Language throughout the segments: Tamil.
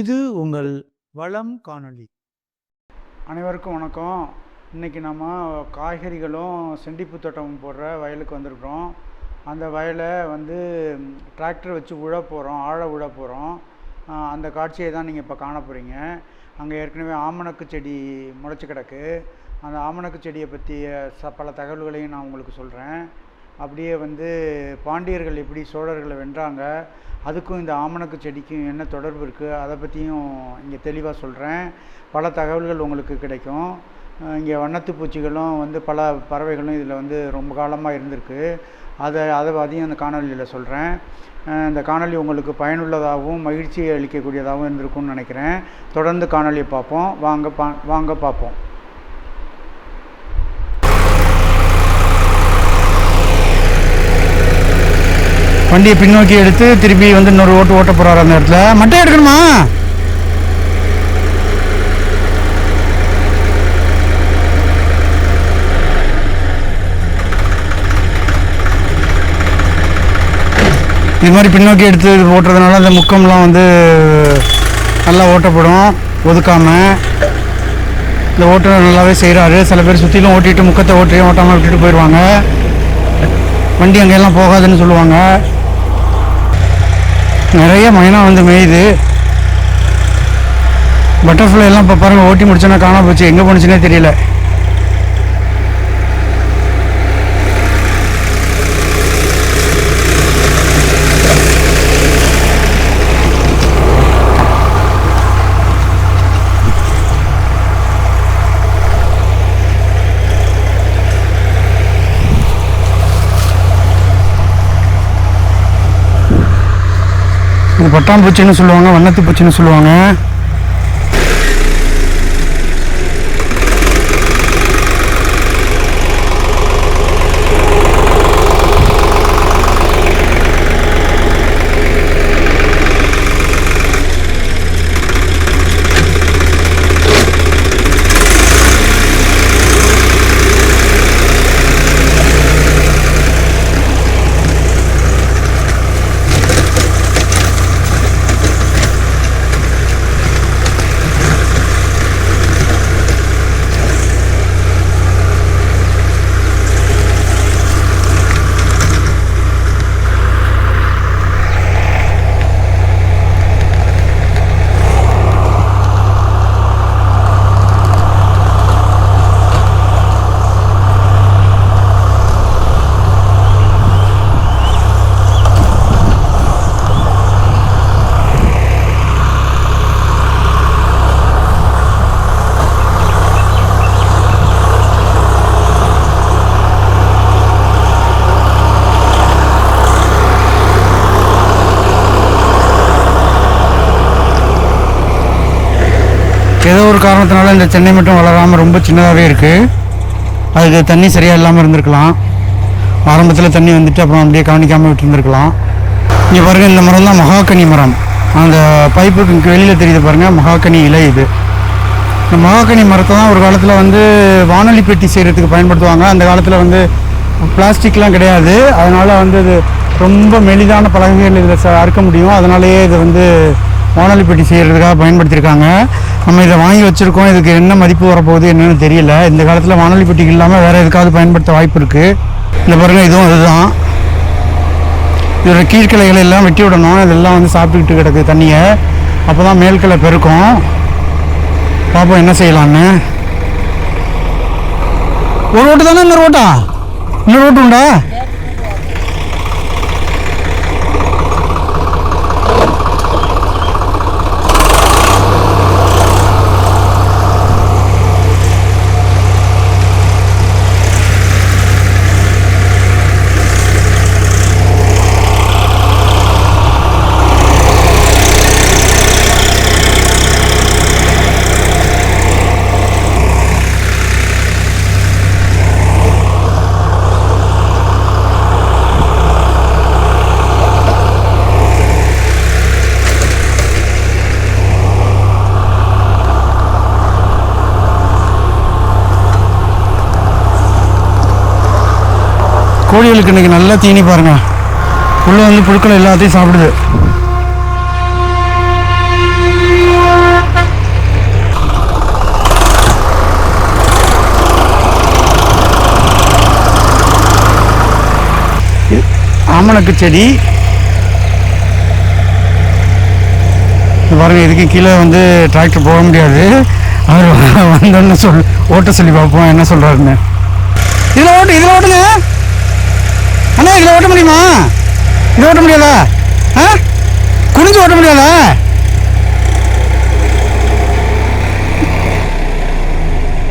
இது உங்கள் வளம் காணொளி. அனைவருக்கும் வணக்கம். இன்றைக்கி நம்ம காய்கறிகளும் செண்டிப்பு தோட்டம் போடுற வயலுக்கு வந்திருக்கிறோம். அந்த வயலை வந்து டிராக்டர் வச்சு உழ போகிறோம் ஆழ உழ போகிறோம் அந்த காட்சியை தான் நீங்கள் இப்போ காண போகிறீங்க அங்கே ஏற்கனவே ஆமணக்கு செடி முளைச்சி கிடக்கு. அந்த ஆமணக்கு செடியை பற்றிய ச பல தகவல்களையும் நான் உங்களுக்கு சொல்கிறேன் அப்படியே வந்து பாண்டியர்கள் எப்படி சோழர்களை வென்றாங்க அதுக்கும் இந்த ஆமணக்கு செடிக்கும் என்ன தொடர்பு இருக்குது அதை பற்றியும் இங்கே தெளிவாக சொல்கிறேன் பல தகவல்கள் உங்களுக்கு கிடைக்கும். இங்கே வண்ணத்து பூச்சிகளும் வந்து பல பறவைகளும் இதில் வந்து ரொம்ப காலமாக இருந்திருக்கு. அதை அதை அதையும் அந்த காணொலியில் சொல்கிறேன் இந்த காணொளி உங்களுக்கு பயனுள்ளதாகவும் மகிழ்ச்சி அளிக்கக்கூடியதாகவும் இருந்திருக்கும்னு நினைக்கிறேன். தொடர்ந்து காணொளியை பார்ப்போம். வாங்க பா வாங்க பார்ப்போம். வண்டியை பின்னோக்கி எடுத்து திருப்பி வந்து இன்னொரு ஓட்டு ஓட்ட போகிறாரு அந்த இடத்துல. மட்டை எடுக்கணுமா? இது மாதிரி பின்னோக்கி எடுத்து ஓட்டுறதுனால அந்த முக்கம்லாம் வந்து நல்லா ஓட்டப்படும் ஒதுக்காமல் இந்த ஓட்டுநர் நல்லாவே செய்கிறாரு சில பேர் சுற்றிலும் ஓட்டிட்டு முக்கத்தை ஓட்டியும் ஓட்டாமல் விட்டுட்டு போயிடுவாங்க வண்டி அங்கெல்லாம் போகாதுன்னு சொல்லுவாங்க. நிறைய மைனா வந்து மேயுது. பட்டர்ஃப்ளை எல்லாம் இப்போ பாருங்கள் ஓட்டி முடிச்சோன்னா காணாமல் போச்சு. எங்கே போணுச்சுன்னே தெரியல. பட்டாம்பூச்சின்னு சொல்லுவாங்க வண்ணத்து பூச்சின்னு சொல்லுவாங்க. ஏதோ ஒரு காரணத்தினால இந்த தென்னை மட்டும் வளராமல் ரொம்ப சின்னதாகவே இருக்குது அதுக்கு தண்ணி சரியாக இல்லாமல் இருந்திருக்கலாம். ஆரம்பத்தில் தண்ணி வந்துட்டு அப்புறம் அப்படியே கவனிக்காமல் விட்டுருந்துருக்கலாம். இங்கே பாருங்கள் இந்த மரம் தான் மகாக்கனி மரம். அந்த பைப்புக்கு வெளியில் தெரியுது பாருங்கள் மகாக்கனி இலை இது. இந்த மகாக்கனி மரத்தை தான் ஒரு காலத்தில் வந்து வானொலி பெட்டி செய்கிறதுக்கு பயன்படுத்துவாங்க. அந்த காலத்தில் வந்து பிளாஸ்டிக்லாம் கிடையாது. அதனால் வந்து இது ரொம்ப மெலிதான பலகைகள் இதில் ச- அறுக்க முடியும். அதனாலேயே இது வந்து வானொலி பெட்டி செய்கிறதுக்காக பயன்படுத்தியிருக்காங்க. நம்ம இதை வாங்கி வச்சுருக்கோம். இதுக்கு என்ன மதிப்பு வரப்போகுது என்னென்னு தெரியல. இந்த காலத்தில் வானொலி பெட்டிக்கு இல்லாமல் வேறு எதுக்காவது பயன்படுத்த வாய்ப்பு இருக்குது இந்த பாருங்கள் இதுவும் அதுதான். இதோட கீழ்க்கிளைகளை எல்லாம் வெட்டி விடணும். இதெல்லாம் வந்து சாப்பிட்டுக்கிட்டு கிடக்கு தண்ணியை. அப்போ தான் மேல்கிளை பெருக்கும். பார்ப்போம் என்ன செய்யலான்னு ஒரு ரோட்டு தானே இன்னொரு ரோட்டா இன்னொரு ஓட்டு உண்டா? கோழிகளுக்கு இன்னைக்கு நல்லா தீனி பாருங்கள் உள்ளே வந்து புழுக்கள் எல்லாத்தையும் சாப்பிடுது. ஆமணக்கு செடி. பாருங்கள் இதுக்கு கீழே வந்து டிராக்டர் போக முடியாது. அவர் வந்தோன்னு சொல் ஓட்ட சொல்லி பார்ப்போம் என்ன சொல்கிறாருன்னு இதில் ஓட்டு இதில் ஓட்டுங்க. அண்ணா இதில் ஓட்ட முடியுமா? இதில் ஓட்ட முடியாதா? ஆ? குனிஞ்சு ஓட்ட முடியாதா?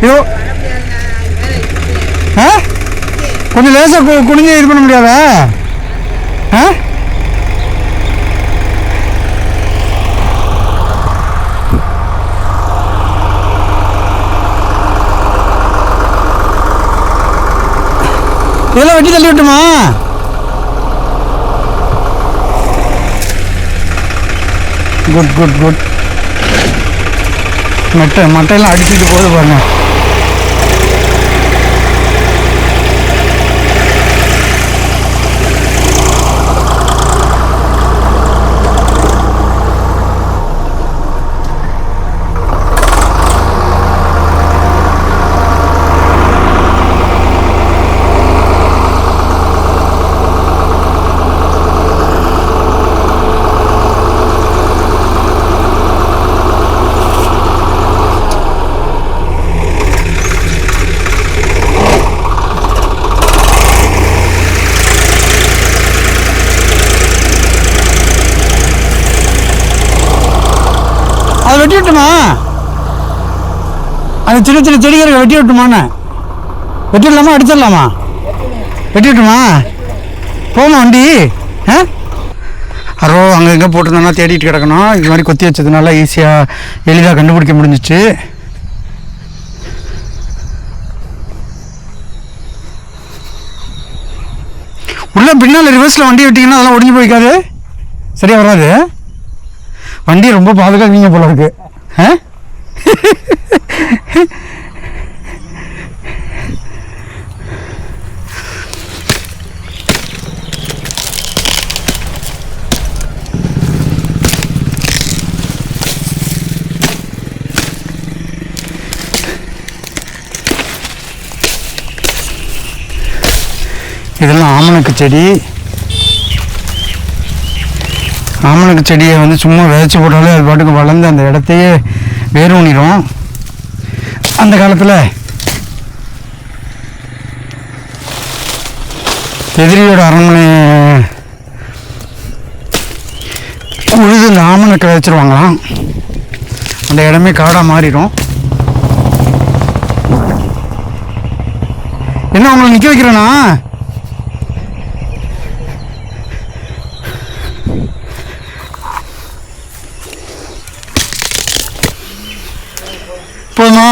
ஐயோ. ஆ? கொஞ்சம் லேசாக கு குனிஞ்சு இது பண்ண முடியாதா? ஆ? இதெல்லாம் வெட்டி தள்ளி விட்டுமா? குட் குட் குட் மட்டை மட்டையெல்லாம் அடிச்சுட்டு போகுது பாருங்க. அதை வெட்டி விட்டுமா? அந்த சின்ன சின்ன செடிகளை வெட்டி விட்டுமாண்ணே வெட்டி விடலாமா? அடிச்சிடலாமா? வெட்டி விட்டுமா? போமா வண்டி. ஆ? அரோ அங்கே எங்கே போட்டிருந்தோன்னா தேடிட்டு கிடக்கணும். இது மாதிரி கொத்தி வச்சதுனால ஈஸியாக எளிதாக கண்டுபிடிக்க முடிஞ்சிச்சு. உள்ள பின்னால் ரிவர்ஸில் வண்டி விட்டிங்கன்னா அதெல்லாம் ஒடிஞ்சு போய்க்காது. சரியாக வராது? வண்டி ரொம்ப பாதுகாப்பீங்க போல இருக்கு ஆ? இதெல்லாம் ஆமணக்கு செடி ஆமணக்கு செடியை வந்து சும்மா விதைச்சி போட்டாலே அது பாட்டுக்கு வளர்ந்து அந்த இடத்தையே வேறு ஊனிடும் அந்த காலத்தில் எதிரியோட அரண்மனை உழுது இந்த ஆமணக்கு விதைச்சிருவாங்களாம். அந்த இடமே காடாக மாறிடும் என்ன அவங்களை நிற்க வைக்கிறேன்னா போதுமா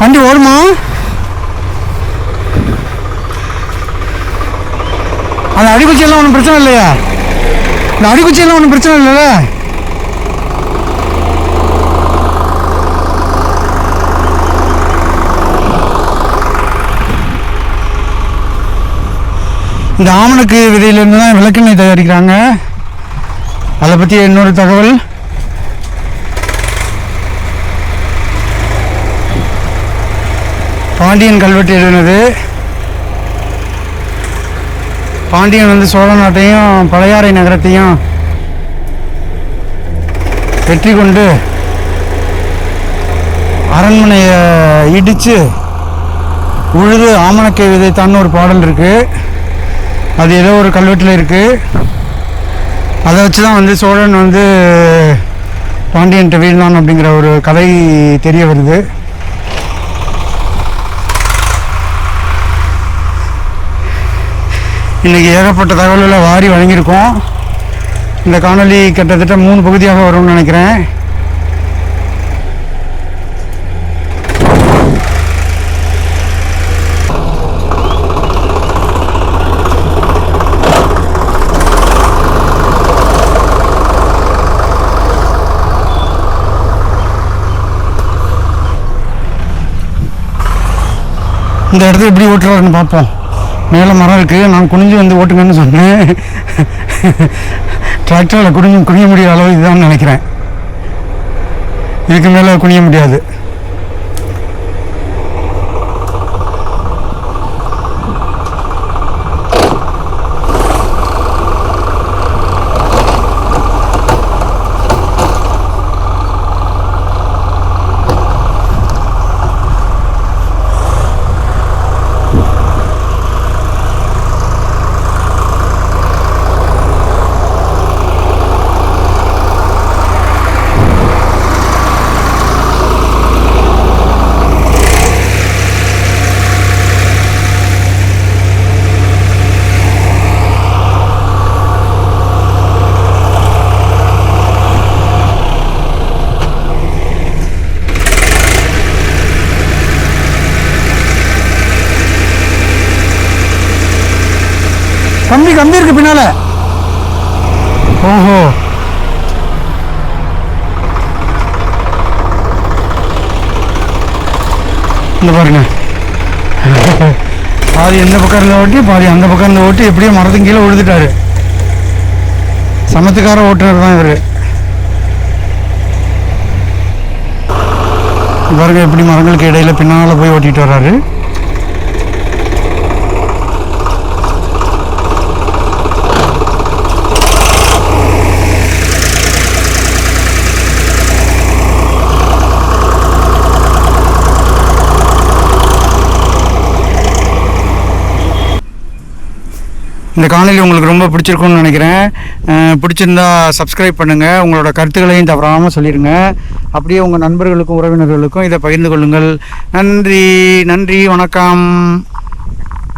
வண்டி ஓடுமா? அந்த அடிக்குச்சியெல்லாம் ஒன்றும் பிரச்சனை இல்லையா. இந்த அடிக்குச்சியெல்லாம் ஒன்றும் பிரச்சனை இல்லைல்ல. இந்த ஆமணக்கு விதையிலேருந்து தான் விளக்கெண்ணெய் தயாரிக்கிறாங்க. அதை பற்றி இன்னொரு தகவல்? பாண்டியன் கல்வெட்டு எழுதினது. பாண்டியன் வந்து சோழ நாட்டையும் பழையாறை நகரத்தையும் வெற்றி கொண்டு அரண்மனையை இடித்து உழுது ஆமணக்கை விதைத்தான்னு ஒரு பாடல் இருக்குது அது ஏதோ ஒரு கல்வெட்டில் இருக்குது அதை வச்சு தான் வந்து சோழன் வந்து பாண்டியன்ட்டு வீழ்ந்தான் அப்படிங்கிற ஒரு கதை தெரிய வருது. இன்றைக்கி ஏகப்பட்ட தகவல்களை வாரி வழங்கியிருக்கோம். இந்த காணொளி கிட்டத்தட்ட மூணு பகுதியாக வரும்னு நினைக்கிறேன். இந்த இடத்துல எப்படி ஓட்டுறாருன்னு பார்ப்போம். மேலே மரம் இருக்குது நான் குனிஞ்சு வந்து ஓட்டுங்கன்னு சொன்னேன். டிராக்டரில் குனிஞ்சு குனிய முடியாத அளவு இதுதான் நினைக்கிறேன். இதுக்கு மேலே குனிய முடியாது. கம்பி கம்பி இருக்கு பின்னால. ஓஹோ. இந்த பாருங்க. பாதி எந்த பக்கம் இருந்த ஓட்டி பாதி அந்த பக்கம் இருந்த ஓட்டி எப்படியோ மரத்தின் கீழே விழுந்துட்டாரு. சமத்துக்கார ஓட்டுநர் தான் இவர். பாருங்க எப்படி மரங்களுக்கு இடையில பின்னால போய் ஓட்டிட்டு வர்றாரு. இந்த காணொலி உங்களுக்கு ரொம்ப பிடிச்சிருக்கும்னு நினைக்கிறேன். பிடிச்சிருந்தா சப்ஸ்கிரைப் பண்ணுங்கள் உங்களோட கருத்துக்களையும் தவறாமல் சொல்லிடுங்க. அப்படியே உங்கள் நண்பர்களுக்கும் உறவினர்களுக்கும் இதை பகிர்ந்து கொள்ளுங்கள். நன்றி நன்றி வணக்கம்.